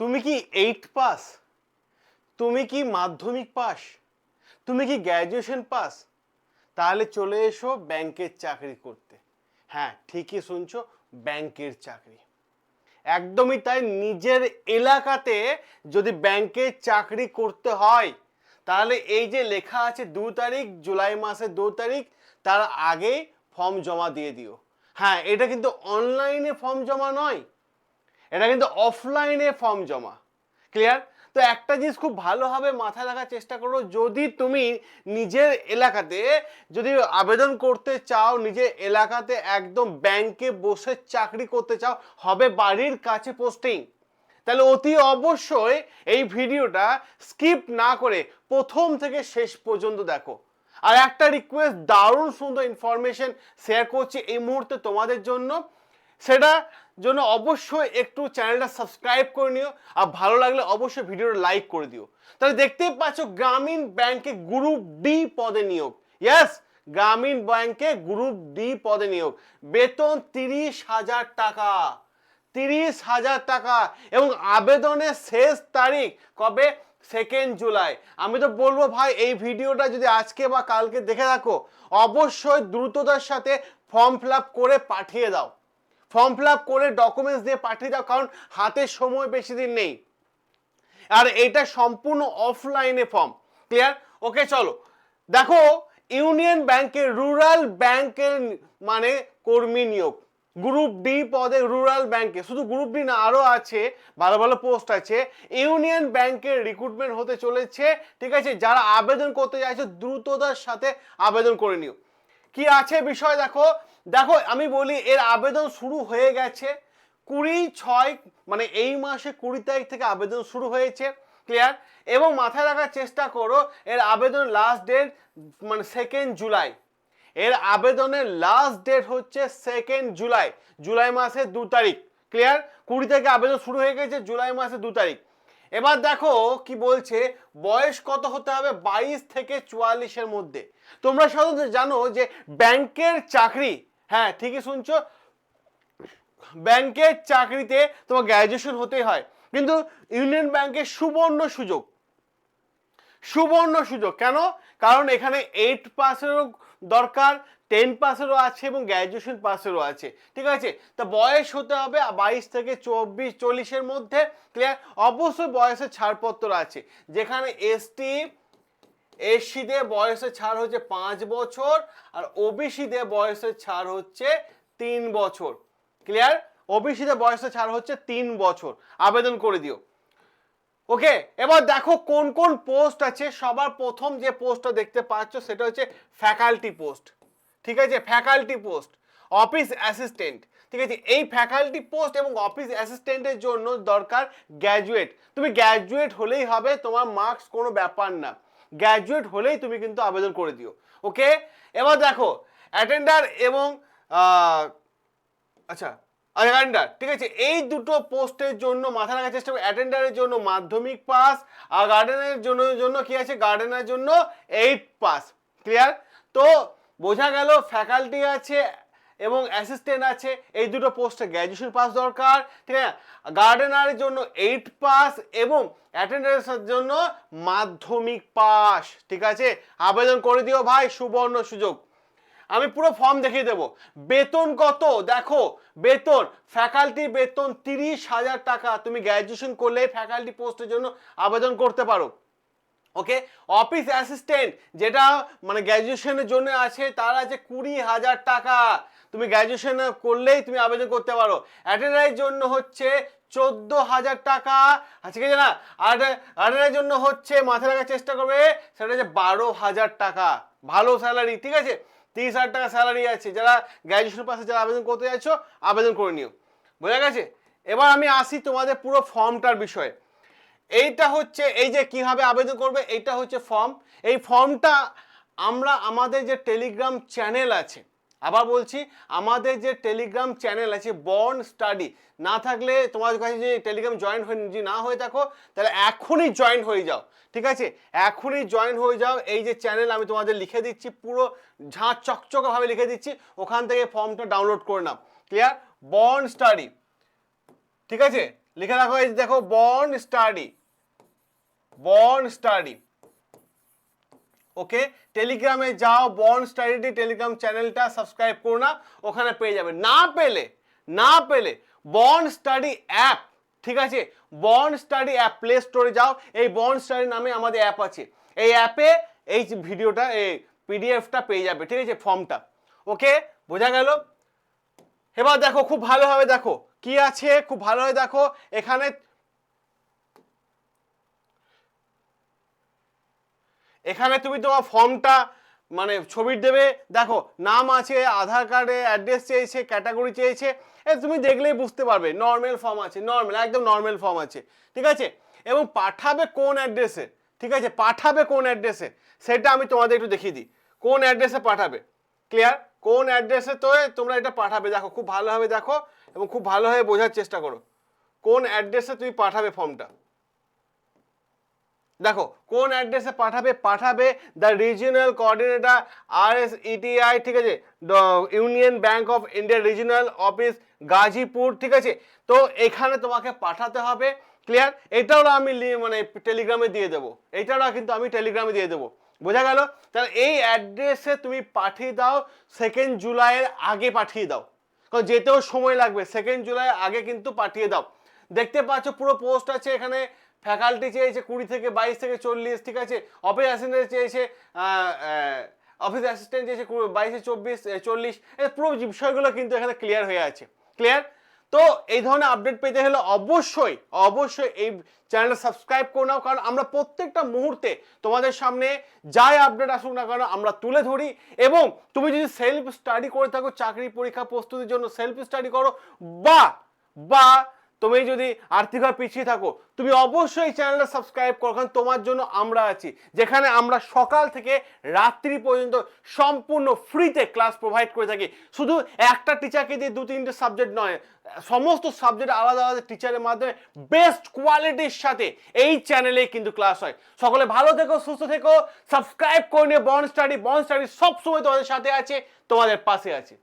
তুমি কি eight pass তুমি কি মাধ্যমিক পাস তুমি কি গ্র্যাজুয়েশন পাস তাহলে চলে এসো ব্যাংকের চাকরি করতে। হ্যাঁ ঠিকই শুনছো, ব্যাংকের চাকরি। একদমই তাই, নিজের এলাকাতে যদি ব্যাংকের চাকরি করতে হয়, তাহলে এই যে লেখা আছে দু তারিখ, জুলাই মাসের দু তারিখ, তার আগেই ফর্ম জমা দিয়ে দিও। হ্যাঁ এটা কিন্তু অনলাইনে ফর্ম জমা নয়। এটা কিন্তু অফলাইনে ফর্ম জমা। ক্লিয়ার তো একটা জিনিস খুব ভালোভাবে মাথায় রাখার চেষ্টা করো, যদি তুমি নিজের এলাকাতে যদি আবেদন করতে চাও, নিজের এলাকাতে একদম ব্যাংকে বসে চাকরি করতে চাও, হবে বাড়ির কাছে পোস্টিং তাহলে অতি অবশ্যই এই ভিডিওটা স্কিপ না করে প্রথম থেকে শেষ পর্যন্ত দেখো। আর একটা রিকোয়েস্ট দারুণ সুন্দর ইনফরমেশন শেয়ার করছি এই মুহূর্তে তোমাদের জন্য। সেটা জন্য অবশ্যই একটু চ্যানেলটা সাবস্ক্রাইব করে নিও, আর ভালো লাগলে অবশ্যই ভিডিওটা লাইক করে দিও। তাহলে দেখতেই পাচ্ছ গ্রামীণ ব্যাংকে গ্রুপ ডি পদে নিয়োগ। ইয়াস গ্রামীণ ব্যাংকে গ্রুপ ডি পদে নিয়োগ। বেতন তিরিশ হাজার টাকা। তিরিশ হাজার টাকা। এবং আবেদনের শেষ তারিখ কবে? সেকেন্ড জুলাই আমি তো বলব ভাই, এই ভিডিওটা যদি আজকে বা কালকে দেখে রাখো অবশ্যই দ্রুততার সাথে ফর্ম ফিল করে পাঠিয়ে দাও। ফর্ম ফিল আপ করে ডকুমেন্টস দিয়ে পাঠিয়ে দাও, কারণ হাতে সময় বেশি দিন নেই। আর এটা সম্পূর্ণ অফলাইনে ফর্ম ক্লিয়ার ওকে চলো। দেখো ইউনিয়ন ব্যাংকের রুরাল ব্যাংকের মানে কর্মী নিয়োগ। গ্রুপ ডি পদে রুরাল ব্যাংকে শুধু গ্রুপ ডি না আরও আছে, ভালো ভালো পোস্ট আছে। ইউনিয়ন ব্যাংকের রিক্রুটমেন্ট হতে চলেছে, ঠিক আছে? যারা আবেদন করতে চাইছে, দ্রুততার সাথে আবেদন করে নিও। কি আছে বিষয় দেখো? দেখো, আমি বলি, এর আবেদন শুরু হয়ে গেছে কুড়ি ছয় মানে এই মাসে কুড়ি তারিখ থেকে আবেদন শুরু হয়েছে ক্লিয়ার এবং মাথায় রাখার চেষ্টা করো, এর আবেদন লাস্ট ডেট মানে সেকেন্ড জুলাই এর আবেদনের লাস্ট ডেট হচ্ছে সেকেন্ড জুলাই জুলাই মাসের দু তারিখ ক্লিয়ার কুড়ি থেকে আবেদন শুরু হয়ে গেছে জুলাই মাসের দু তারিখ। এবার দেখো কি বলছে, বয়স কত হতে হবে বাইশ থেকে চুয়াল্লিশের মধ্যে। তোমরা সাধারণত জানো যে ব্যাংকের চাকরি হ্যাঁ ঠিকই শুনছো, ব্যাংকের চাকরিতে তোমার গ্র্যাজুয়েশন হতেই হয়। কিন্তু ইউনিয়ন ব্যাংকের সুবর্ণ সুযোগ সুবর্ণ সুযোগ। কেন? কারণ এখানে এইট পাসেরও দরকার টেন পাসেরও আছে এবং গ্র্যাজুয়েশন পাসেরও আছে। ঠিক আছে? তা বয়স হতে হবে বাইশ থেকে চব্বিশ, চল্লিশের মধ্যে। ক্লিয়ার অবশ্যই বয়সের ছাড়পত্র আছে। যেখানে এসটি এসসিদের বয়সের ছাড় হচ্ছে পাঁচ বছর আর ওবিসিদের বয়সের ছাড় হচ্ছে তিন বছর। ক্লিয়ার ওবিসিদের বয়সের ছাড় হচ্ছে তিন বছর। আবেদন করে দিও। ওকে এবার দেখো কোন কোন পোস্ট আছে, সবার প্রথম যে পোস্টটা দেখতে পাচ্ছ সেটা হচ্ছে ফ্যাকাল্টি পোস্ট ঠিক আছে? ফ্যাকাল্টি পোস্ট অফিস অ্যাসিস্ট্যান্ট ঠিক আছে? এই ফ্যাকাল্টি পোস্ট এবং অফিস অ্যাসিস্ট্যান্টের জন্য দরকার গ্র্যাজুয়েট তুমি গ্র্যাজুয়েট হলেই হবে, তোমার মার্কস কোনো ব্যাপার না। গ্র্যাজুয়েট হলেই তুমি কিন্তু আবেদন করে দিও। ওকে এবার দেখো অ্যাটেন্ডার এবং আচ্ছা অ্যাটেন্ডার, ঠিক আছে? এই দুটো পোস্টের জন্য মাথা রাখার চেষ্টা করো। অ্যাটেন্ডারের জন্য মাধ্যমিক পাস, আর গার্ডেনের জন্য জন্য কি আছে? গার্ডেনের জন্য এইট পাস। ক্লিয়ার তো বোঝা গেল ফ্যাকাল্টি আছে এবং অ্যাসিস্ট্যান্ট আছে, এই দুটো পোস্টে গ্র্যাজুয়েশন পাস দরকার, ঠিক আছে? গার্ডেনারের জন্য এইট পাস এবং অ্যাটেন্ডারের জন্য মাধ্যমিক পাস, ঠিক আছে? আবেদন করে দিও ভাই, সুবর্ণ সুযোগ। আমি পুরো ফর্ম দেখিয়ে দেবো। বেতন কত? দেখো, বেতন ফ্যাকাল্টি বেতন তিরিশ হাজার টাকা। তুমি গ্র্যাজুয়েশন করলে ফ্যাকাল্টি পোস্টের জন্য আবেদন করতে পারো। ওকে অফিস অ্যাসিস্ট্যান্ট যেটা মানে গ্র্যাজুয়েশনের জন্য আছে, তার আছে কুড়ি হাজার টাকা। তুমি গ্র্যাজুয়েশন করলেই তুমি আবেদন করতে পারো। অ্যাটেন্ডারের জন্য হচ্ছে চোদ্দ হাজার টাকা। ঠিক আছে না? আর অ্যাটেন্ডারের জন্য হচ্ছে মাথায় রাখার চেষ্টা করবে, সেটা হচ্ছে বারো হাজার টাকা। ভালো স্যালারি ঠিক আছে? তিরিশ হাজার টাকা স্যালারি আছে। যারা গ্র্যাজুয়েশন পাশে যারা আবেদন করতে চাইছো আবেদন করে নিও। বোঝা গেছে? এবার আমি আসি তোমাদের পুরো ফর্মটার বিষয়ে। এইটা হচ্ছে, এই যে কীভাবে আবেদন করবে, এইটা হচ্ছে ফর্ম এই ফর্মটা আমরা, আমাদের যে টেলিগ্রাম চ্যানেল আছে আবার বলছি, আমাদের যে টেলিগ্রাম চ্যানেল আছে বর্ন স্টাডি না থাকলে তোমার কাছে যে টেলিগ্রাম জয়েন হয়ে, যদি না হয়ে থাকো, তাহলে এখনই জয়েন হয়ে যাও, ঠিক আছে? এখনই জয়েন হয়ে যাও, এই যে চ্যানেল আমি তোমাদের লিখে দিচ্ছি, পুরো ঝাঁ চকচকাভাবে লিখে দিচ্ছি, ওখান থেকে ফর্মটা ডাউনলোড করে নাও ক্লিয়ার বর্ন স্টাডি ঠিক আছে? লিখে রাখো, এই দেখো born study born study okay টেলিগ্রামে যাও বর্ন স্টাডি টেলিগ্রাম চ্যানেলটা সাবস্ক্রাইব করো না, ওখানে পেয়ে যাবে। না পেলে না পেলে বর্ন স্টাডি অ্যাপ ঠিক আছে? বর্ন স্টাডি অ্যাপ প্লে স্টোরে যাও। এই বর্ন স্টাডি নামে আমাদের অ্যাপ আছে। এই অ্যাপে এই ভিডিওটা এই পিডিএফটা পেয়ে যাবে, ঠিক আছে? ফর্মটা ওকে বোঝা গেল? এবার দেখো, খুব ভালোভাবে দেখো। কি আছে? খুব ভালোভাবে দেখো। এখানে এখানে তুমি তোমার ফর্মটা মানে ছবির দেবে, দেখো, নাম আছে, আধার কার্ডে অ্যাড্রেস চেয়েছে, ক্যাটাগরি চেয়েছে, এ তুমি দেখলেই বুঝতে পারবে নর্মাল ফর্ম আছে নর্মাল একদম নর্মাল ফর্ম আছে, ঠিক আছে? এবং পাঠাবে কোন অ্যাড্রেসে ঠিক আছে? পাঠাবে কোন অ্যাড্রেসে সেটা আমি তোমাদের একটু দেখিয়ে দিই, কোন অ্যাড্রেসে পাঠাবে ক্লিয়ার কোন অ্যাড্রেসে তো তোমরা এটা পাঠাবে, দেখো, খুব ভালোভাবে দেখো, এবং খুব ভালোভাবে বোঝার চেষ্টা করো, কোন অ্যাড্রেসে তুমি পাঠাবে ফর্মটা দেখো, কোন অ্যাড্রেসে পাঠাবে? পাঠাবে the regional coordinator R S ETI ঠিক আছে? Union bank of India regional office Ghazipur, ঠিক আছে? তো এখানে তোমাকে পাঠাতে হবে ক্লিয়ার এটাও আমি মানে টেলিগ্রামে দিয়ে দেবো। এটাও কিন্তু আমি টেলিগ্রামে দিয়ে দেবো। বোঝা গেল? তাহলে এই অ্যাড্রেসে তুমি পাঠিয়ে দাও সেকেন্ড জুলাইয়ের আগে পাঠিয়ে দাও। কারণ যেতেও সময় লাগবে সেকেন্ড জুলাই আগে কিন্তু পাঠিয়ে দাও। দেখতে পাচ্ছ, পুরো পোস্ট আছে এখানে। ফ্যাকাল্টি চেয়েছে কুড়ি থেকে বাইশ থেকে চল্লিশ, ঠিক আছে? অফিস অ্যাসিস্ট্যান্ট চেয়েছে অফিস অ্যাসিস্ট্যান্ট চেয়েছে বাইশে চব্বিশ চল্লিশ। পুরো বিষয়গুলো কিন্তু এখানে ক্লিয়ার হয়ে আছে। ক্লিয়ার তো এই ধরনের আপডেট পেতে হলে অবশ্যই অবশ্যই এই চ্যানেলটা সাবস্ক্রাইব করে নাও, কারণ আমরা প্রত্যেকটা মুহূর্তে তোমাদের সামনে যাই আপডেট আসুক না কেন, আমরা তুলে ধরি। এবং তুমি যদি সেলফ স্টাডি করে থাকো, চাকরি পরীক্ষা প্রস্তুতির জন্য সেলফ স্টাডি করো, বা বা তুমি যদি আর্থিকভাবে পিছিয়ে থাকো, তুমি অবশ্যই চ্যানেলটা সাবস্ক্রাইব করো, কারণ তোমার জন্য আমরা আছি। যেখানে আমরা সকাল থেকে রাত্রি পর্যন্ত সম্পূর্ণ ফ্রিতে ক্লাস প্রোভাইড করে থাকি। শুধু একটা টিচারকে দিয়ে দু তিনটে সাবজেক্ট নয়, সমস্ত সাবজেক্ট আলাদা আলাদা টিচারের মাধ্যমে বেস্ট কোয়ালিটির সাথে এই চ্যানেলে কিন্তু ক্লাস হয়। সকলে ভালো থেকো, সুস্থ থেকো সাবস্ক্রাইব করে নিয়ে বন স্টাডি বন স্টাডি সবসময় তোমাদের সাথে আছে, তোমাদের পাশে আছে।